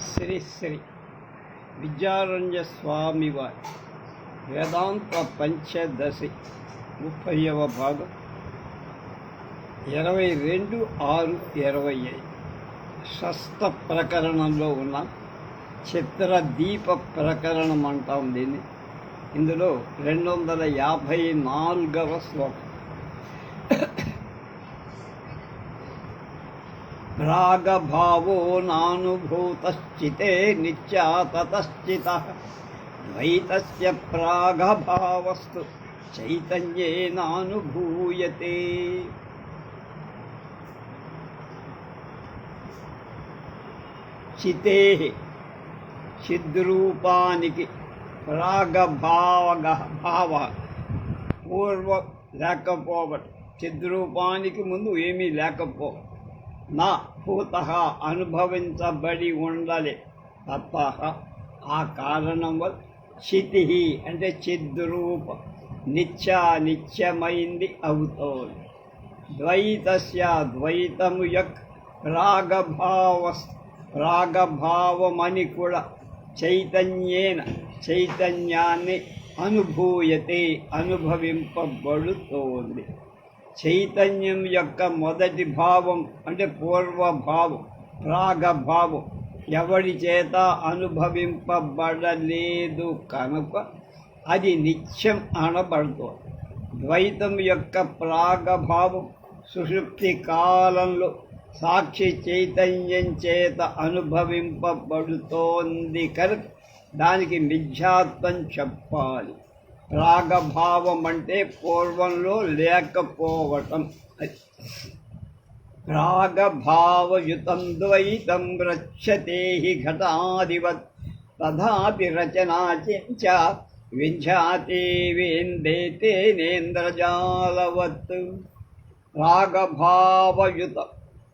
శ్రీ శ్రీ విద్యారణ్య స్వామి వారి వేదాంత పంచదశి ముప్పైవ భాగం ఇరవై రెండు ఆరు ఇరవై ఐదు. షష్ట ప్రకరణంలో ఉన్న చిత్రదీప ప్రకరణం అంటాం దీన్ని. ఇందులో రెండు వందల యాభై నాలుగవ శ్లోకం. రాగభావో నానుభూతశ్చితే నిత్యా తతశ్చిత ద్వైతస్య ప్రాగభావస్తు చైతన్యేనానుభూయతే చితే చిద్రూపానికి రాగభావగ భావ పూర్వ లేకపోవటం చిద్రూపానికి ముందు ఏమీ లేకపోవటం నా భూత అనుభవించబడి ఉండలే. తప్ప ఆ కారణం వల్ల క్షితి అంటే చిద్రూప నిత్య నిత్యమైంది అవుతోంది. ద్వైతస్య ద్వైతము యొక్క రాగభావ రాగభావమని కూడా చైతన్యేన చైతన్యాన్ని అనుభూయతే అనుభవింపబడుతోంది. చైతన్యం యొక్క మొదటి భావం అంటే పూర్వభావం రాగభావం ఎవడి చేత అనుభవింపబడలేదు కనుక అది నిత్యం అనబడుతోంది ద్వైతం యొక్క ప్రాగభావం సుషుప్తి కాలంలో సాక్షి చైతన్యం చేత అనుభవింపబడుతోంది కనుక దానికి మిథ్యాత్వం చెప్పాలి. రాగభావం అంటే పూర్వంలో లేకపోవటం. అది రాగభావయుతం ద్వైతం రక్షతే హి ఘటాదివత్. తథాపి రచనాచించ వింధ్యాతే వేందేతే నేంద్రజాలవత్. రాగభావయుత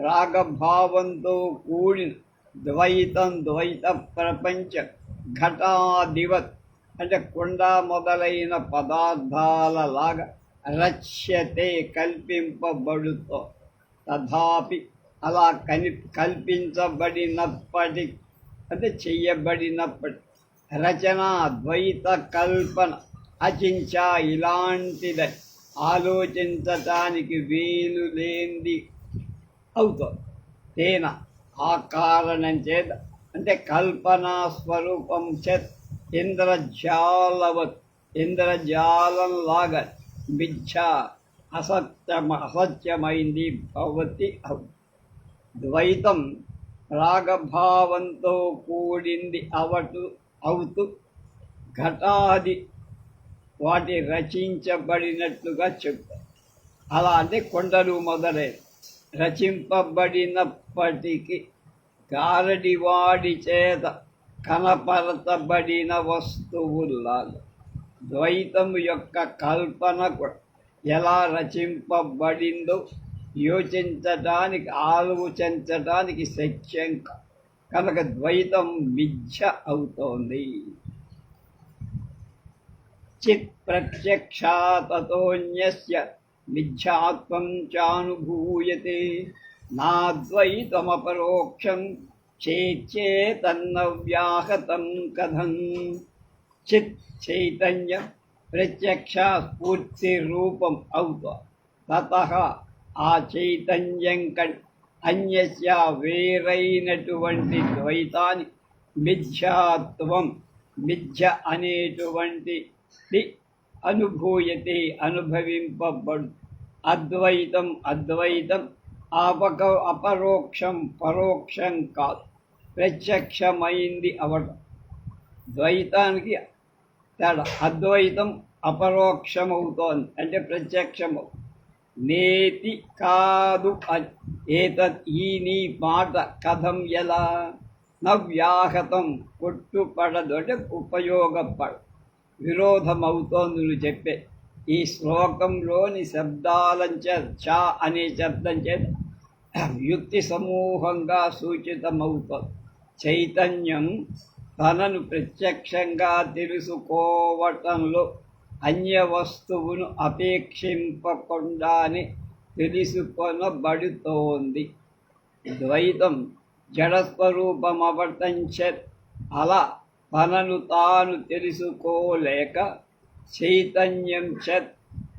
రాగభావంతో కూడిన ద్వైతం ద్వైత ప్రపంచ ఘటాధివత్ అంటే కుండ మొదలైన పదార్థాలలాగా రచ్యతే కల్పింపబడుతో. తథాపి అలా కని కల్పించబడినప్పటి అంటే చెయ్యబడినప్పటి రచన ద్వైత కల్పన అచించ ఇలాంటిది ఆలోచించటానికి వీలు లేనిది అవుతుంది తేన ఆ కారణం చేత అంటే కల్పనా స్వరూపం చేత ఇంద్రజాలవత్ ఇంద్రజాలంలాగా మిథ్య అసత్యం అసత్యమైంది భవతి ద్వైతం రాగభావంతో కూడింది అవటు అవుతూ ఘటాది వాటి రచించబడినట్లుగా చెప్తారు అలా అంటే కొండలు మొదలై రచింపబడినప్పటికీ గారడివాడి చేత కనపరచబడిన వస్తువుల ద్వైతం యొక్క కల్పన ఎలా రచింపబడిందో యోచించటానికి ఆలోచించటానికి శక్యం కనుక ద్వైతం మిథ్య అవుతోంది. చిత్ ప్రత్యక్షాతోన్యస్య మిథ్యాత్వం చానుభూయతే నాద్వైతమపరోక్షం చేచ్చేతన్నవ్యాహతం కథం. చిత్ చైతన్య ప్రత్యక్ష స్ఫూర్తి రూపం అవుతా తత ఆ చైతన్యం కట్ అన్యస్య వేరైనటువంటి ద్వైతాన్ని మిథ్యాత్వం. మిథ్య అనేటువంటి అనుభూయతే అనుభవింపబడు. అద్వైతం అద్వైతం ఆపక అపరోక్షం పరోక్షం కాదు. ప్రత్యక్షమైంది అవటం. ద్వైతానికి తేడా. అద్వైతం అపరోక్షమవుతోంది. అంటే ప్రత్యక్షము. నేతి కాదు అని ఏతత్ ఈ నీ మాట కథం ఎలా? నవ్యాహతం కొట్టుపడదు. అంటే ఉపయోగపడ విరోధమవుతోంది నువ్వు చెప్పే. ఈ శ్లోకంలోని శబ్దాలంచే చ అనే శబ్దం చేత యుక్తి సమూహంగా సూచితమవుతుంది చైతన్యం తనను ప్రత్యక్షంగా తెలుసుకోవటంలో అన్య వస్తువును అపేక్షింపకుండానే తెలుసుకొనబడుతోంది. ద్వైతం జడస్వరూపమవర్తంచత్ అలా తనను తాను తెలుసుకోలేక చైతన్యం చత్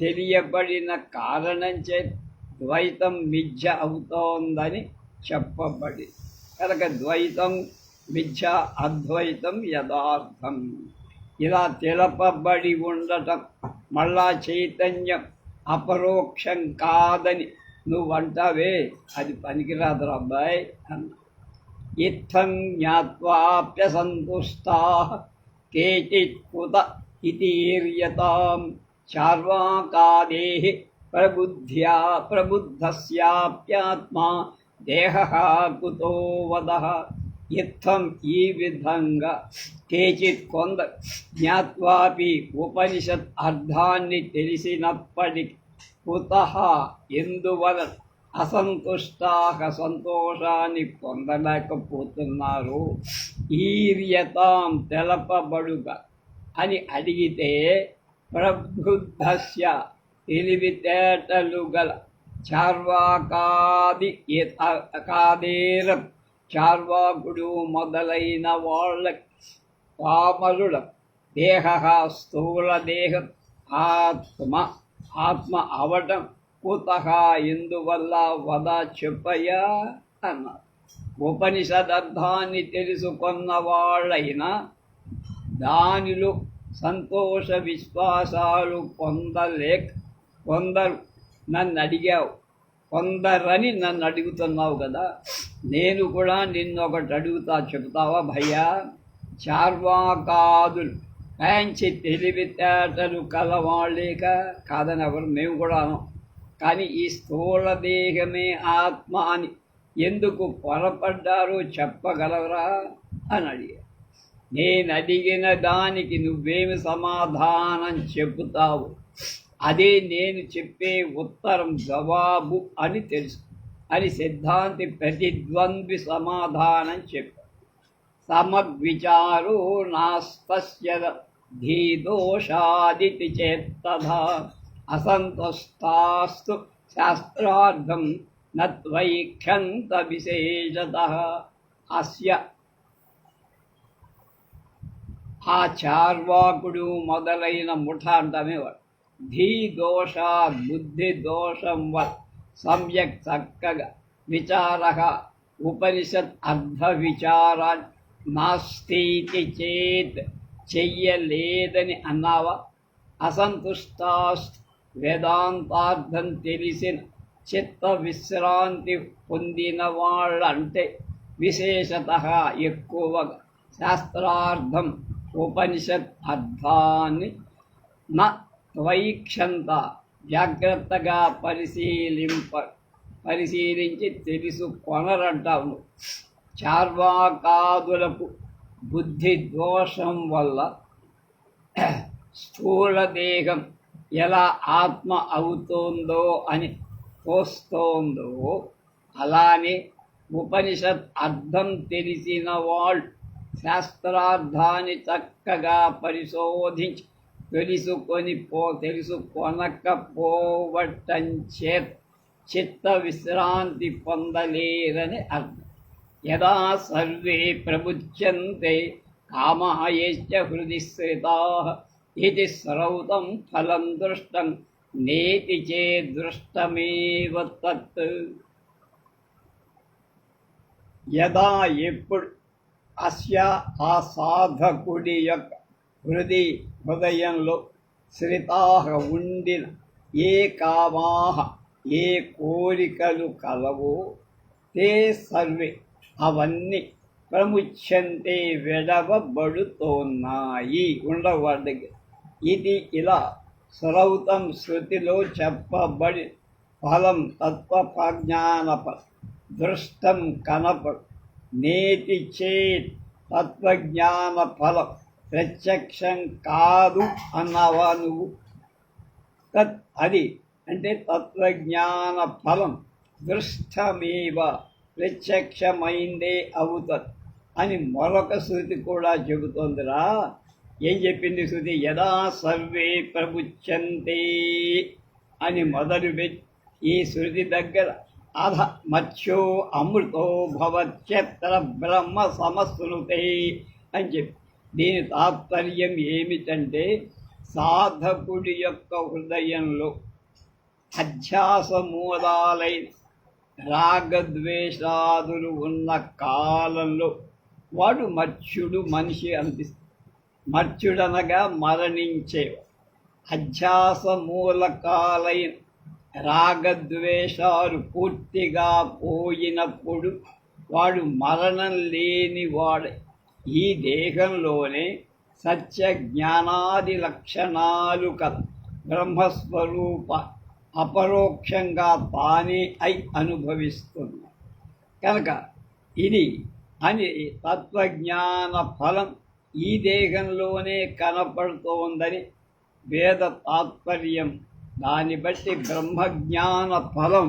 తెలియబడిన కారణం చేత్ ద్వైతం మిథ్య అవుతోందని చెప్పబడి కనుక ద్వైతం మిథ్య అద్వైతం యథార్థం ఇలా తెలపబడి ఉండటం మళ్ళా చైతన్యం అపరోక్షం కాదని నువ్వంటావే అది పనికిరాదు అబ్బాయి అన్న. ఇత్థం జ్ఞాత్వాప్యసంతుష్టా కేచిత్ కుత ఇతీర్యతాం చార్వాకాదే ప్రబుద్ధ్యా ప్రబుద్ధస్యాప్యాత్మా దేహ కుతో వద ఇత్థం ఈ విధంగా కేచిత్ కొంద జ్ఞాత్వాపి ఉపనిషత్ అర్థాన్ని తెలిసినప్పటి కుత ఎందువల అసంతుష్టాక సంతోషాన్ని పొందలేకపోతున్నారు। ఈర్యతాం తెలపబడుగా అని అడిగితే ప్రబుద్ధస్య తెలివితేటలు గల చార్వాకాది కాదేర చార్వాకుడు మొదలైన వాళ్ళ పామరుల దేహ స్థూల దేహం ఆత్మ ఆత్మ అవటం కుతహ ఎందువల్ల వద చెప్పయ్యా అన్నారు ఉపనిషదర్థాన్ని తెలుసుకున్న వాళ్ళైనా దానిలో సంతోష విశ్వాసాలు పొందలేక కొందరు నన్ను అడిగావు కొందరని నన్ను అడుగుతున్నావు కదా నేను కూడా నిన్ను ఒకటి అడుగుతా చెబుతావా భయ్యా? చార్వాకాదులు కాంచి తెలివితేటలు కలవాళ్ళేక కాదని ఎవరు మేము కూడా అనం. కానీ ఈ స్థూల దేహమే ఆత్మ అని ఎందుకు పొరపడ్డారో చెప్పగలవరా? అని అడిగా నేను అడిగిన దానికి నువ్వేమి సమాధానం చెబుతావు? అదే నేను చెప్పే ఉత్తరం జవాబు అని తెలుసు. అని సిద్ధాంతి ప్రతిద్వంద్వి సమాధానం చెప్పాడు. సమద్విచారో నాస్తస్య ధీదోషాదితి చేత్తథా అసంతుష్టాస్తు శాస్త్రార్థం నత్వైఖ్యంత విశేషత అస్య ఆ చార్వాకుడు మొదలైన ముఠ అంటనేవాడు ధీ బుద్ధిదోషం వత్ వ సమ్యక్ చక్కగా విచార ఉపనిషత్ అర్ధ విచారా నాస్తి చేత్ చెయ్యలేదని అన్నావా. అసంతుష్టాస్త్ వేదాంతార్థం తెలిసిన చిత్త విశ్రాంతి పొందిన వాళ్ళంటే విశేషత ఎక్కువగా. శాస్త్రార్థం ఉపనిషత్ అర్థాన్ని న త్వైక్షంత జాగ్రత్తగా పరిశీలింప పరిశీలించి తెలుసుకొనరంటాము చార్వాకాదులకు బుద్ధి దోషం వల్ల స్థూల దేహం ఎలా ఆత్మ అవుతోందో అని తోస్తోందో అలానే ఉపనిషత్ అర్థం తెలిసిన వాళ్ళు శాస్త్రార్థాన్ని చక్కగా పరిశోధించి తెలుసుకొని పో తెలుసుకొనకపోవటం చేత చిత్త విశ్రాంతి పొందలేరని అర్థం యదా సర్వే ప్రముచ్యంతే కామాయశ్చ హృది శ్రితా ఇది శ్రౌతం ఫలం దృష్టం నేతి చే దృష్టమేవ తత్ యదా ఎప్పుడు అస్య ఆ సాధకుడి యొక్క హృది హృదయంలో శ్రితాహ ఉండిన ఏ కామాహ ఏ కోరికలు కలవో తే సర్వే అవన్నీ ప్రముచ్యంతే వెడవబడుతోన్నాయి. ఉండవాడికి ఇది ఇలా శ్రౌతం శృతిలో చెప్పబడి ఫలం తత్వప్రజ్ఞానప దృష్టం కనపడు నేతి చేత్ తత్వజ్ఞాన ఫలం ప్రత్యక్షం కాదు అన్నావా నువ్వు? తత్ అది అంటే తత్వజ్ఞాన ఫలం దృష్టమేవ ప్రత్యక్షమైందే అవుతత్ అని మరొక శృతి కూడా చెబుతోందిరా. ఏం చెప్పింది శృతి? యదా సర్వే ప్రముచ్యంతే అని మొదలు ఈ శృతి దగ్గర అధ మత్స్యో అమృతో భవత్యత్ర బ్రహ్మ సమశ్నుతే అని చెప్పి దీని తాత్పర్యం ఏమిటంటే సాధకుడి యొక్క హృదయంలో అధ్యాస మూలాలైన రాగద్వేషాదులు ఉన్న కాలంలో వాడు మత్స్యుడు మనిషి అనిపిస్తుంది మత్స్యుడనగా మరణించే అధ్యాస మూలకాలైన రాగద్వేషాలు పూర్తిగా పోయినప్పుడు వాడు మరణం లేని వాడే. ఈ దేహంలోనే సత్య జ్ఞానాది లక్షణాలు కల బ్రహ్మస్వరూప అపరోక్షంగా తానే అయి అనుభవిస్తుంది కనుక ఇది అని తత్వజ్ఞాన ఫలం ఈ దేహంలోనే కనపడుతోందని వేద తాత్పర్యం. దాన్ని బట్టి బ్రహ్మజ్ఞాన ఫలం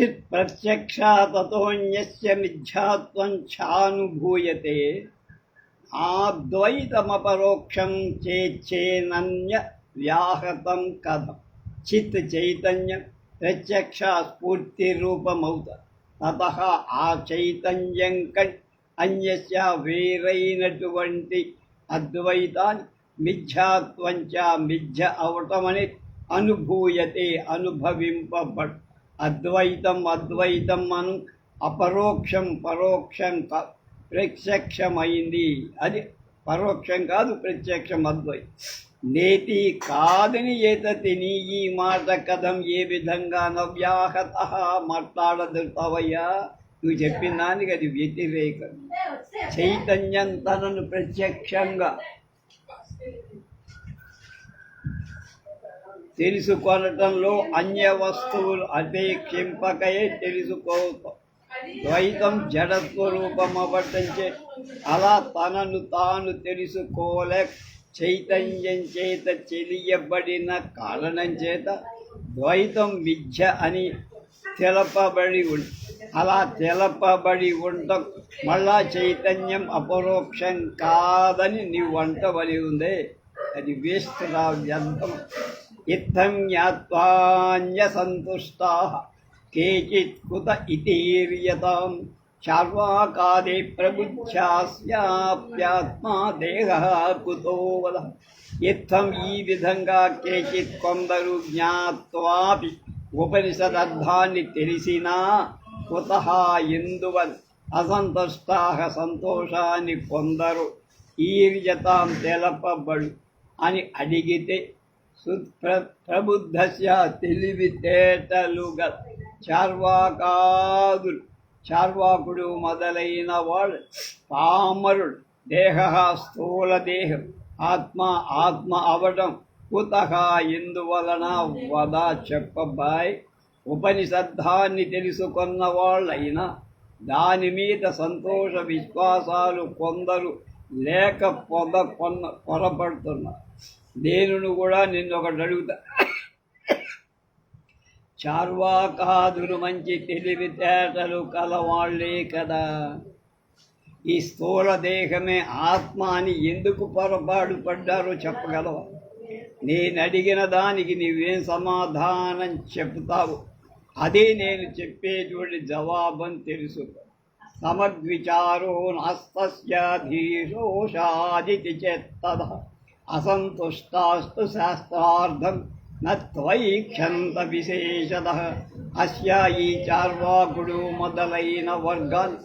చిత్ ప్రత్యక్షాతోన్యస్య మిథ్యాత్వం ఛానుభూయతే. ఆద్వైతమపరోక్షం చేచ్చేనన్య వ్యాహతం కథం. చిత్ చైతన్యం ప్రత్యక్ష స్ఫూర్తి రూపమవుత తత ఆ చైతన్యం కట్ అన్యస్య వేరైనటువంటి అద్వైతాన్ని మిథ్యాత్వంచ మిథ్య అవటమని అనుభూయతే అనుభవింపబడు. అద్వైతం అద్వైతం అను అపరోక్షం పరోక్షం కా- ప్రత్యక్షమైంది. అది పరోక్షం కాదు ప్రత్యక్షం అద్వైతం నేతి కాదని ఏతతి నీ ఈ మాట కథం ఏ విధంగా నవ్యాహత మాట్లాడదుతావయ్యా నువ్వు చెప్పిన దానికి అది వ్యతిరేకం. చైతన్యం తనను ప్రత్యక్షంగా తెలుసుకొనటంలో అన్య వస్తువులు అపేక్షింపకయే తెలుసుకో ద్వైతం జడత్వ అవ్వటంచే అలా తనను తాను తెలుసుకోలే చైతన్యం చేత చెలియబడిన కారణం చేత ద్వైతం విద్య అని తెలపబడి అలా తెలపబడి ఉండటం మళ్ళా చైతన్యం అపరోక్షం కాదని నీవు వంటబడి ఉందే. అది వేస్ట్ రా వ్యర్థం ఇత్థం జ్ఞాత్వాన్య సంతుష్టా కేచిత్ కుత ఇతీర్యతాం చార్వాకాదే ప్రబుద్ధ్యాస్యాప్యాత్మా దేహ కుతో వద. ఈ విధంగా కేచిత్ కొందరు జ్ఞాత్వాపి ఉపనిషదర్థాన్ని తెలిసినా కుత ఎందువల్ అసంతుష్టా సంతోషాన్ని పొందరు. ఈర్యతాం తెలపబడు అని అడిగితే ప్రబుద్ధస్య తెలివితేటలుగా చార్వాకాదులు. చార్వాకుడు మొదలైన వాడు పామరుడు. దేహ స్థూల దేహం ఆత్మ ఆత్మ అవడం కుత ఎందువలన వద చెప్పబాయ్. ఉపనిషద్ధాన్ని తెలుసుకున్న వాళ్ళైనా దాని మీద సంతోష విశ్వాసాలు కొందరు లేక పొద కొన్న పొరపడుతున్నారు. నేను కూడా నిన్ను ఒకటి అడుగుతా. చార్వాకాదులు మంచి తెలివితేటలు కలవాళ్ళే కదా. ఈ స్థూల దేహమే ఆత్మ అని ఎందుకు పొరపాటు పడ్డారో చెప్పగలవా? నేను అడిగిన దానికి నువ్వేం సమాధానం చెప్తావు అదే నేను చెప్పేటువంటి జవాబని తెలుసు. సమద్విచారో నాస్తస్యాధీశోషాదితి చేత్తదా. అసంతుష్టాస్తు శాస్త్రార్థం నత్వైక్షంత విశేషద. అస్య ఈ చార్వాకుడు మొదలైన వర్గాన్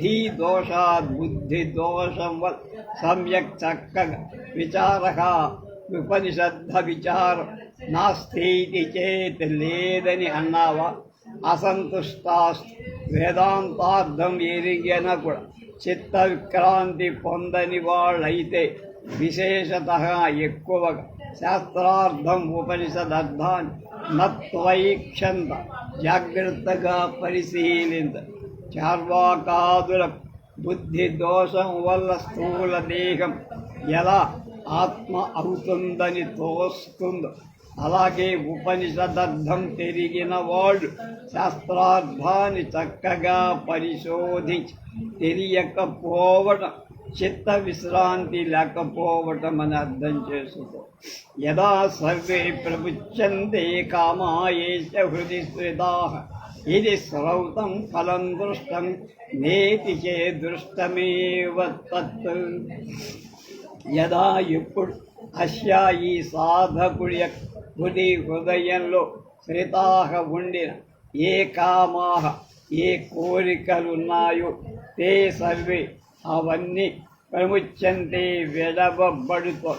ధీ దోషాద్ బుద్ధి దోషం సమ్యక్ చక్క విచారక ఉపనిషద్ధ విచారం నాస్తి చేత్ లేదని అన్నావా? అసంతుష్టాస్తు వేదాంతార్థం ఎరిగిన కూడా చిత్త విక్రాంతి పొందని వాళ్ళైతే విశేషత ఎక్కువగా శాస్త్రార్థం ఉపనిషదర్థాన్ని నత్వైక్షంత జాగ్రత్తగా పరిశీలింత చార్వాకాదుల బుద్ధి దోషం వల్ల స్థూల దేహం ఎలా ఆత్మ అవుతుందని తోస్తుందో అలాగే ఉపనిషదర్థం తిరిగిన వాళ్ళు శాస్త్రార్థాన్ని చక్కగా పరిశోధించి తెలియకపోవడం చిత్త విశ్రాంతి లేకపోవటం అని అర్థం చేసుకో యదా సర్వే ప్రముచ్యంతే కామాయేష హృది స్థితా ఇది శ్రౌతం ఫలం దృష్టం నేతి చే దృష్టమేవ తత్. యదా ఇప్పుడు అశ్యా ఈ సాధకుడి హృది హృదయంలో శ్రితాహ ఉండిన ఏ కామాహ ఏ కోరికలున్నాయో తే సర్వే అవన్నీ ప్రముచ్యంతే విడవబడుకో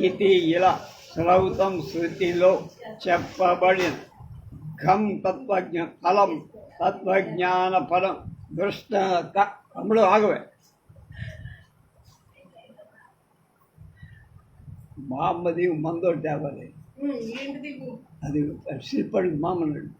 ఇది ఇలా శ్రౌతం శృతిలో చెప్పబడిన ఘం తత్వజ్ఞ ఫలం తత్వజ్ఞాన ఫలం దృష్ట తమ్ముడు ఆగవే. మా అమ్మది మందో తేవాలి అది శిల్పడి మామన్నాడు